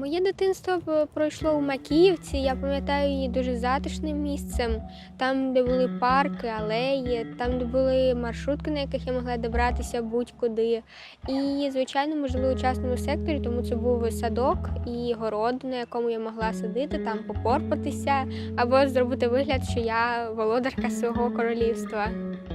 Моє дитинство пройшло у Макіївці. Я пам'ятаю її дуже затишним місцем, там, де були парки, алеї, там, де були маршрутки, на яких я могла добратися будь-куди. І, звичайно, ми жили у частному секторі, тому це був садок і город, на якому я могла сидіти, там попорпатися або зробити вигляд, що я володарка свого королівства.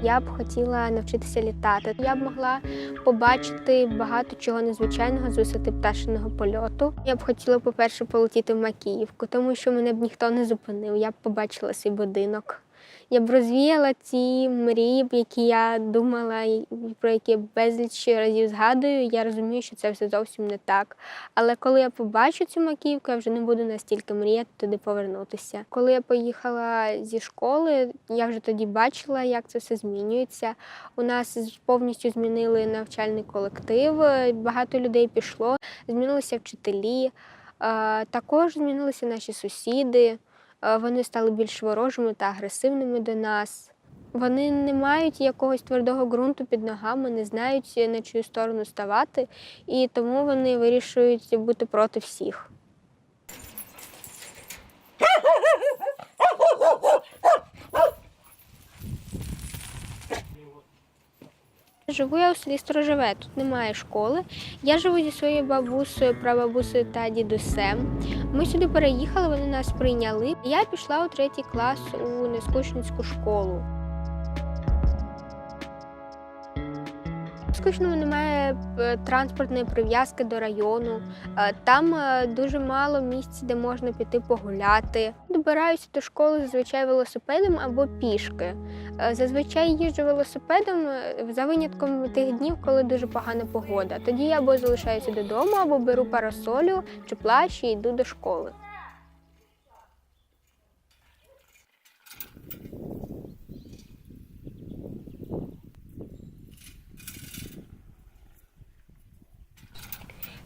Я б хотіла навчитися літати. Я б могла побачити багато чого незвичайного з висоти пташиного польоту. Я б по-перше, полетіти в Макіївку, тому що мене б ніхто не зупинив. Я б побачила свій будинок. Я б розвіяла ці мрії, які я думала, про які безліч разів згадую. Я розумію, що це все зовсім не так. Але коли я побачу цю маківку, я вже не буду настільки мріяти туди повернутися. Коли я поїхала зі школи, я вже тоді бачила, як це все змінюється. У нас повністю змінили навчальний колектив, багато людей пішло, змінилися вчителі. Також змінилися наші сусіди. Е, Вони стали більш ворожими та агресивними до нас. Вони не мають якогось твердого ґрунту під ногами, не знають на чию сторону ставати, і тому вони вирішують бути проти всіх. Живу я у селі Строжеве, тут немає школи. Я живу зі своєю бабусею, прабабусею та дідусем. Ми сюди переїхали, вони нас прийняли. Я пішла у третій клас у Нескучницьку школу. В Скучному немає е, транспортної прив'язки до району. Е, Там е, дуже мало місць, де можна піти погуляти. Добираюся до школи зазвичай велосипедом або пішки. Зазвичай їжджу велосипедом за винятком тих днів, коли дуже погана погода. Тоді я або залишаюся додому, або беру парасолю чи плащ і йду до школи.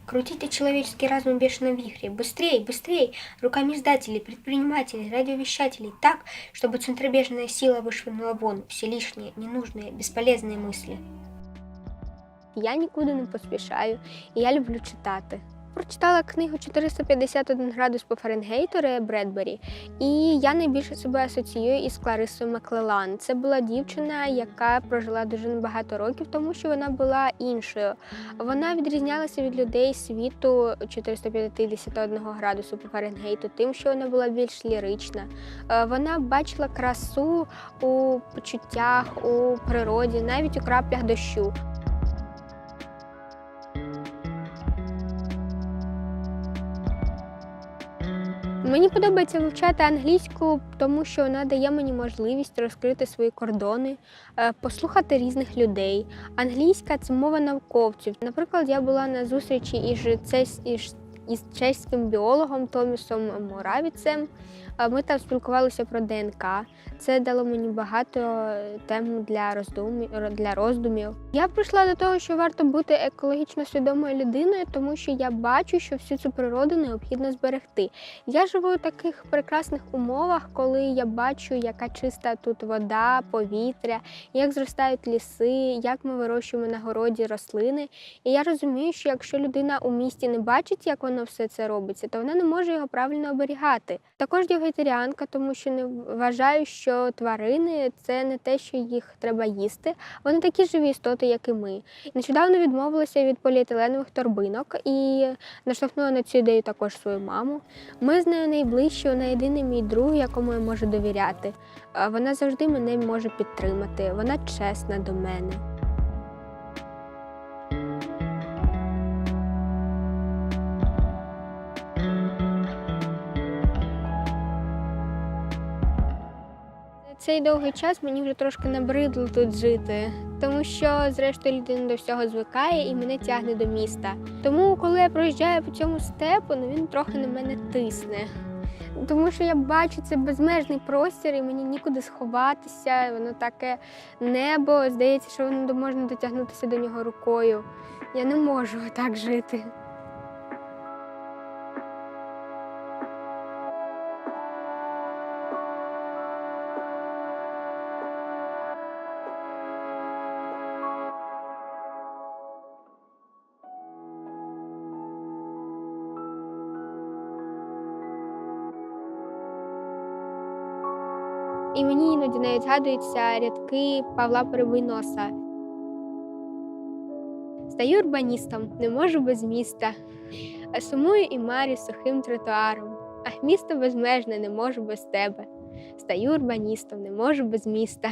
Крутите человеческий разум в бешеном вихре. Быстрей, быстрей! Руками издателей, предпринимателей, радиовещателей. Так, чтобы центробежная сила вышвырнула вон все лишние, ненужные, бесполезные мысли. Я нікуди не поспішаю, і я люблю читати. Прочитала книгу 451 градус по Фаренгейту Рея Бредбері, і я найбільше себе асоціюю із Кларисою Маклелан. Це була дівчина, яка прожила дуже багато років, тому що вона була іншою. Вона відрізнялася від людей світу 451 градусу по Фаренгейту, тим, що вона була більш лірична. Е, Вона бачила красу у почуттях, у природі, навіть у краплях дощу. Мені подобається вивчати англійську, тому що вона дає мені можливість розкрити свої кордони, е, послухати різних людей. Англійська це мова науковців. Наприклад, я була на зустрічі із, із, із чеським біологом Томісом Моравіцем. Ми там спілкувалися про ДНК. Це дало мені багато е, тем для роздумів для роздумів. Я прийшла до того, що варто бути екологічно свідомою людиною, тому що я бачу, що всю цю природу необхідно зберегти. Я живу у таких прекрасних умовах, коли я бачу, яка чиста тут вода, повітря, як зростають ліси, як ми вирощуємо на городі рослини. І я розумію, що якщо людина у місті не бачить, як воно все це робиться, то вона не може його правильно оберігати. Також я вегетаріанка, тому що не вважаю, що тварини це не те, що їх треба їсти. Вони такі живі істоти, як і ми. Нещодавно відмовилася від поліетиленових торбинок і наштовхнула на цю ідею також свою маму. Ми з нею найближчі, вона єдиний мій друг, якому я можу довіряти. Е, Вона завжди мене може підтримати. Вона чесна до мене. Цей довгий час мені вже трошки набридло тут жити, тому що, зрештою, людина до всього звикає і мене тягне до міста. Тому, коли я проїжджаю по цьому степу, ну він трохи на мене тисне. Тому що я бачу це безмежний простір, і мені нікуди сховатися. Воно таке небо. Здається, що воно можна дотягнутися до нього рукою. Я не можу так жити. І мені іноді навіть згадуються рядки Павла Перебийноса. Стаю урбаністом, не можу без міста. А сумую і марю сухим тротуаром. Ах, місто безмежне, не можу без тебе. Стаю урбаністом, не можу без міста.